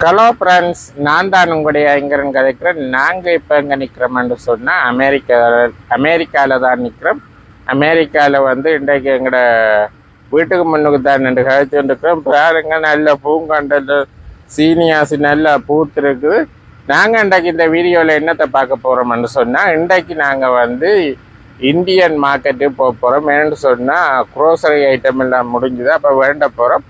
Hello friends நான் தான் உங்களுடைய ஐங்கரன் கதைக்கிறேன். நாங்கள் இப்போ எங்கே நிற்கிறோம்னு சொன்னால் அமெரிக்கா அமெரிக்காவில் தான் நிற்கிறோம் அமெரிக்காவில் வந்து இன்றைக்கு எங்களோட வீட்டுக்கு முன்னுக்கு தான் நின்று கழித்து இருக்கிறோம் பாருங்க நல்ல பூங்கண்டல் சீனியாசி நல்லா பூத்துருக்குது நாங்கள் இன்றைக்கு இந்த வீடியோவில் என்னத்தை பார்க்க போகிறோம்னு சொன்னால் இன்றைக்கு நாங்கள் வந்து இந்தியன் மார்க்கெட்டுக்கு போக போகிறோம் ஏன்னு சொன்னால் க்ரோசரி ஐட்டம் எல்லாம் முடிஞ்சுது. அப்போ வேண்ட போகிறோம்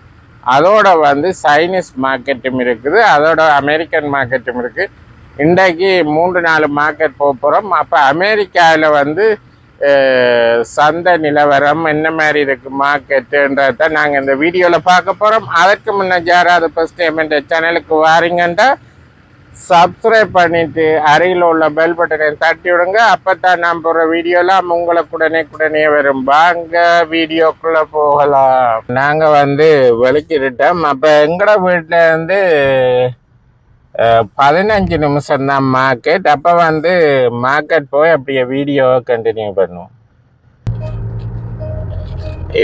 அதோட வந்து சைனீஸ் மார்க்கெட்டும் இருக்குது அதோட அமெரிக்கன் மார்க்கெட்டும் இருக்குது இன்றைக்கு மூன்று நாலு மார்க்கெட் போக போகிறோம் அப்போ அமெரிக்காவில் வந்து சந்தை நிலவரம் என்ன மாதிரி இருக்குது மார்க்கெட்டுன்றத நாங்கள் இந்த வீடியோவில் பார்க்க போகிறோம் அதற்கு முன்னே யாராவது ஃபஸ்ட் டைம் இந்த சேனலுக்கு வாரீங்கன்னா சப்ஸ்கிரைப் பண்ணிட்டு அருகில் உள்ள பெல் பட்டனை தட்டி விடுங்க. அப்பதான் நான் போகிற வீடியோலாம் உங்களுக்கு உடனே உடனே வரும். வாங்க வீடியோக்குள்ள போகலாம். நாங்க வந்து வெளிக்கிட்டோம் அப்ப எங்கட வீட்டுல இருந்து பதினஞ்சு நிமிஷம் தான் மார்க்கெட் அப்ப வந்து மார்க்கெட் போய் அப்படியே வீடியோவை கண்டினியூ பண்ணுவோம்.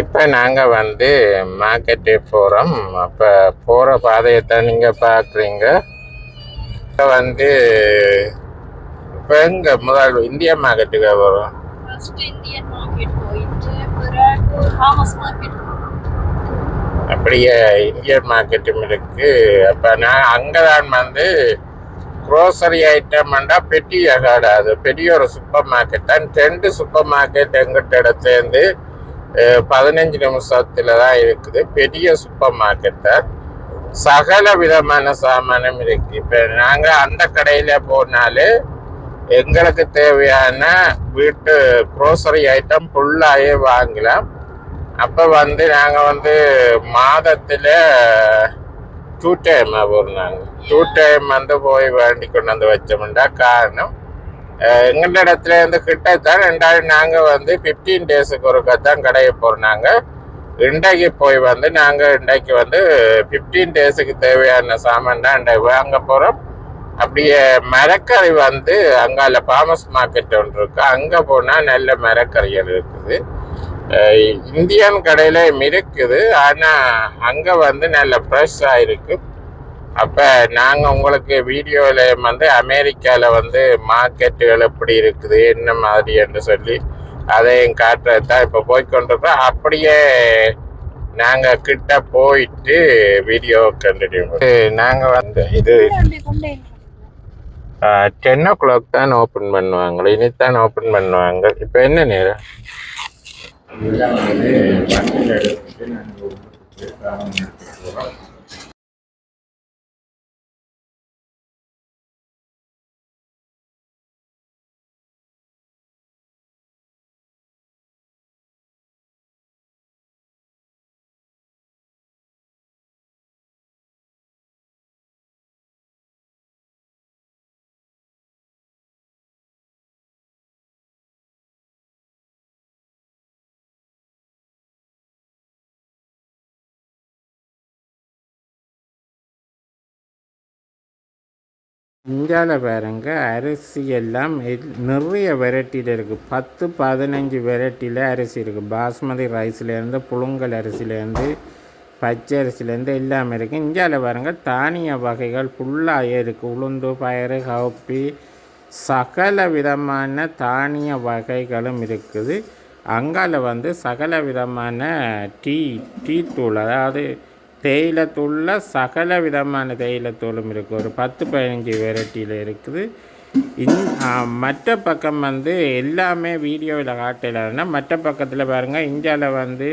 இப்போ நாங்கள் வந்து மார்க்கெட்டு போகிறோம் அப்போ போகிற பாதையை தான் நீங்கள் பார்க்குறீங்க இப்போ வந்து இப்போ எங்கே? முதல் இந்தியா மார்க்கெட்டுக்கு வரும். அப்படியே இந்தியன் மார்க்கெட்டும் இருக்கு. அப்போ நான் அங்கே தான் வந்து க்ரோசரி ஐட்டம்ண்டா பெரிய கடை அது பெரிய ஒரு சூப்பர் மார்க்கெட் தான். ரெண்டு சூப்பர் மார்க்கெட் எங்கிட்ட இடத்துலேருந்து பதினஞ்சு நிமிஷத்துல தான் இருக்குது. பெரிய சூப்பர் மார்க்கெட் தான். சகல விதமான சாமானம் இருக்கு. இப்போ நாங்கள் அந்த கடையில் போனாலே எங்களுக்கு தேவையான வீட்டு க்ரோசரி ஐட்டம் ஃபுல்லாகவே வாங்கலாம். அப்போ வந்து நாங்கள் வந்து மாதத்தில் டூ டைம் போடுறாங்க. டூ டைம் வந்து போய் வேண்டி கொண்டு வந்து வச்சோம்டா காரணம் எங்கள் இடத்துல இருந்து கிட்டத்தான் ரெண்டாயிரம் நாங்கள் வந்து ஃபிஃப்டீன் டேஸுக்கு ஒருக்கா தான் கடையை நாங்கள் இன்றைக்கு போய் வந்து நாங்கள் இன்றைக்கு வந்து ஃபிஃப்டீன் டேஸுக்கு தேவையான சாமான் தான் இன்றைக்கு வாங்க போகிறோம் அப்படியே மரக்கறி வந்து அங்கால ஃபார்மஸ் மார்க்கெட் ஒன்று இருக்குது அங்கே போனால் நல்ல மரக்கறிகள் இருக்குது. இந்தியன் கடையில் இருக்குது ஆனால் அங்கே வந்து நல்ல ஃப்ரெஷ்ஷாக இருக்குது அப்போ நாங்கள் உங்களுக்கு வீடியோவில் வந்து அமெரிக்காவில் வந்து மார்க்கெட்டுகள் எப்படி இருக்குது என்ன மாதிரி என்று சொல்லி அதையும் காட்டுறது தான். இப்போ போய்கொண்டிருக்கோம் அப்படியே நாங்கள் கிட்ட போயிட்டு வீடியோ கண்டினியூ நாங்கள் வந்து இது டென் ஓ கிளாக் தான் ஓப்பன் பண்ணுவாங்க. இனித்தான் ஓப்பன் பண்ணுவாங்க. இப்போ என்ன நேரம்? இதெல்லாம் வந்து இந்தியாவில் பாருங்க அரிசி எல்லாம் நிறைய வெரைட்டியில் இருக்குது பத்து பதினஞ்சு வெரைட்டியில் அரிசி இருக்குது பாஸ்மதி ரைஸ்லேருந்து புழுங்கல் அரிசிலேருந்து பச்சை அரிசிலேருந்து எல்லாமே இருக்குது இந்தியாவில் பாருங்க தானிய வகைகள் ஃபுல்லாக இருக்குது உளுந்து பயறு கவுப்பி சகல விதமான தானிய வகைகளும் இருக்குது. அங்கால வந்து சகல விதமான டீ டீ தூள் அதாவது தேயிலத்தூளில் சகல விதமான தேயிலத்தூளும் இருக்குது ஒரு பத்து பதினஞ்சு வெரைட்டியில் இருக்குது. இன் மற்ற பக்கம் வந்து எல்லாமே வீடியோவில் காட்டலைன்னா மற்ற பக்கத்தில் பாருங்கள் இந்தியாவில் வந்து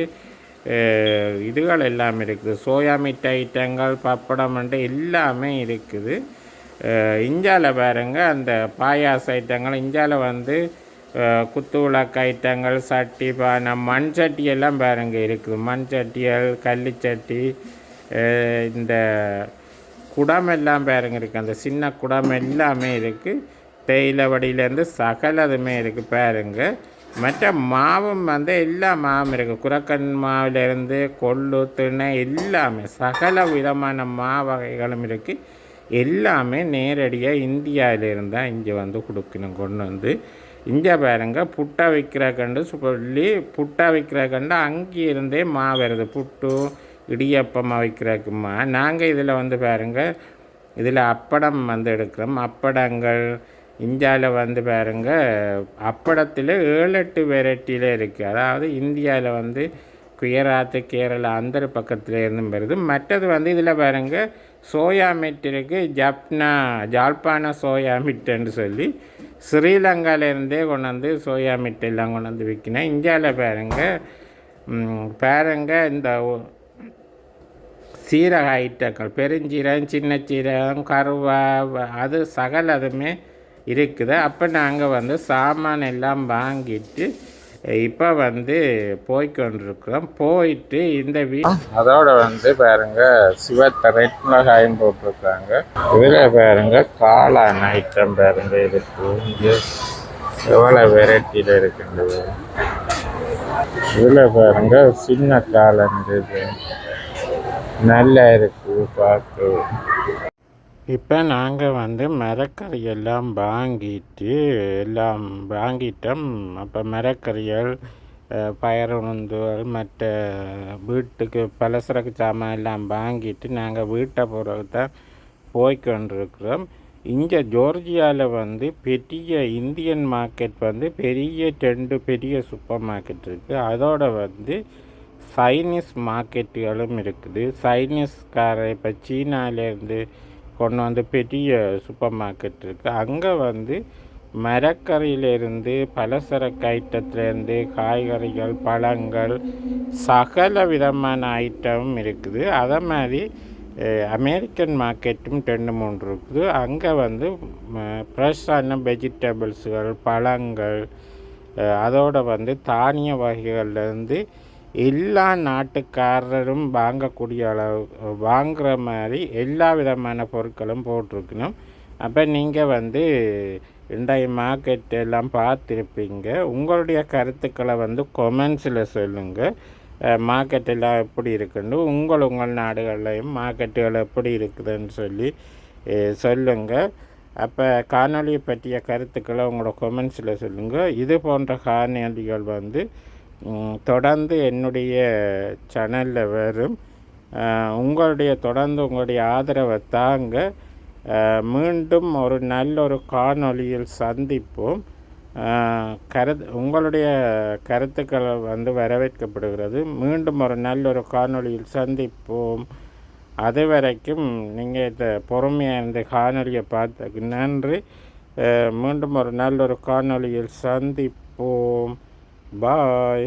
இதுகள் எல்லாமே இருக்குது. சோயா மீட் ஐட்டங்கள் பப்படம் எல்லாமே இருக்குது. இந்தியாவில் பாருங்க அந்த பாயாச ஐட்டங்கள் இந்தியாவில் வந்து குத்து விளக்கு ஐட்டங்கள் சட்டி பானை மண் சட்டி எல்லாம் இருக்குது. மண் சட்டிகள் கள்ளி சட்டி இந்த குடம் எல்லாம் பாருங்க இருக்குது அந்த சின்ன குடம் எல்லாமே இருக்குது தேயிலை வடியிலேருந்து சகலதுமே இருக்குது பாருங்க. மற்ற மாவும் வந்து எல்லா மாவும் இருக்குது குரக்கன் மாவிலேருந்து கொள்ளு திணை எல்லாமே சகல விதமான மா வகைகளும் இருக்குது எல்லாமே நேரடியாக இந்தியாவிலேருந்து தான் இங்கே வந்து கொடுக்கணும் கொண்டு வந்து. இங்கே பாருங்க புட்டா விற்கிற கண்டு சொல்லி புட்டா விற்கிற கண்டு அங்கே இருந்தே மா வருது. புட்டு இடியப்பம் வைக்கிறதுக்குமா? நாங்கள் இதில் வந்து பாருங்கள் இதில் அப்படம் வந்து எடுக்கிறோம். அப்படங்கள் இந்தியாவில் வந்து பாருங்கள் அப்படத்தில் ஏழு எட்டு வெரைட்டியில் இருக்குது அதாவது இந்தியாவில் வந்து குயராத்து கேரளா அந்த பக்கத்தில் இருந்தும் வருது. மற்றது வந்து இதில் பாருங்கள் சோயா மீட் இருக்குது ஜப்னா ஜாழ்ப்பாண சோயா மீட்டுன்னு சொல்லி ஸ்ரீலங்காவிலேருந்தே கொண்டு வந்து சோயா மீட் எல்லாம் கொண்டு வந்து விற்கினேன் இந்தியாவில் பாருங்கள் பாருங்கள் இந்த சீரக ஐட்டங்கள் பெருஞ்சீரகம் சின்ன சீரகம் கருவா அது அது சகலதுமே இருக்குது. அப்போ நாங்கள் வந்து சாமான் எல்லாம் வாங்கிட்டு இப்போ வந்து போய்கொண்டிருக்கிறோம் போயிட்டு இந்த வீ அதோட வந்து பாருங்க சிவத்தை ரெட் மிளகாயும் போட்டிருக்காங்க. இதில் பாருங்க காளான் ஐட்டம் பாருங்க இருக்கு இங்கே எவ்வளோ வெரைட்டியில் இருக்குன்றது. இதில் பாருங்க சின்ன காளான் இருக்குது நல்லா இருக்கு பார்த்து. இப்போ நாங்கள் வந்து மரக்கறி எல்லாம் வாங்கிட்டு எல்லாம் வாங்கிட்டோம். அப்போ மரக்கறிகள் அஹ், பயறு உளுந்துகள் மற்ற வீட்டுக்கு பலசரக்கு சாமான் எல்லாம் வாங்கிட்டு நாங்கள் வீட்டை போகிறதுக்கு தான் போய்க்கொண்டிருக்கிறோம் இங்கே ஜோர்ஜியாவில் வந்து பெரிய இந்தியன் மார்க்கெட் வந்து பெரிய ரெண்டு பெரிய சூப்பர் மார்க்கெட் இருக்குது அதோடு வந்து சைனீஸ் மார்க்கெட்டுகளும் இருக்குது. சைனீஸ்காரை இப்போ சீனாலேருந்து கொண்டு வந்து பெரிய சூப்பர் மார்க்கெட் இருக்குது அங்கே வந்து மரக்கறியிலேருந்து பலசரக்கு ஐட்டத்துலேருந்து காய்கறிகள் பழங்கள் சகல விதமான ஐட்டமும் இருக்குது. அதே மாதிரி அமெரிக்கன் மார்க்கெட்டும் ரெண்டு மூன்று இருக்குது. அங்கே வந்து ஃப்ரெஷ்ஷான வெஜிடபிள்ஸுகள் பழங்கள் அதோடு அதோட வந்து தானிய வகைகள்லேருந்து எல்லா நாட்டுக்காரரும் வாங்கக்கூடிய அளவு வாங்குகிற மாதிரி எல்லா விதமான பொருட்களும் போட்டிருக்கணும். அப்போ நீங்கள் வந்து இன்றைய மார்க்கெட் எல்லாம் பார்த்துருப்பீங்க. உங்களுடைய கருத்துக்களை வந்து கொமெண்ட்ஸில் சொல்லுங்கள் மார்க்கெட் எல்லாம் எப்படி இருக்குன்னு உங்கள் உங்கள் நாடுகள்லையும் மார்க்கெட்டுகள் எப்படி இருக்குதுன்னு சொல்லி சொல்லுங்கள் அப்போ காணொளியை பற்றிய கருத்துக்களை உங்களோட கொமெண்ட்ஸில் சொல்லுங்கள் இது போன்ற காணொலிகள் வந்து தொடர்ந்து என்னுடைய சேனலில் வரும். உங்களுடைய தொடர்ந்து உங்களுடைய ஆதரவை தாங்க மீண்டும் ஒரு நல்ல ஒரு காணொளியில் சந்திப்போம். கருத் உங்களுடைய கருத்துக்கள் வந்து வரவேற்கப்படுகிறது. மீண்டும் ஒரு நல்ல ஒரு காணொளியில் சந்திப்போம். அது வரைக்கும் நீங்கள் இந்த பொறுமையாக இந்த காணொலியை பார்த்து நன்றி. மீண்டும் ஒரு நல்ல ஒரு காணொளியில் சந்திப்போம். பாய்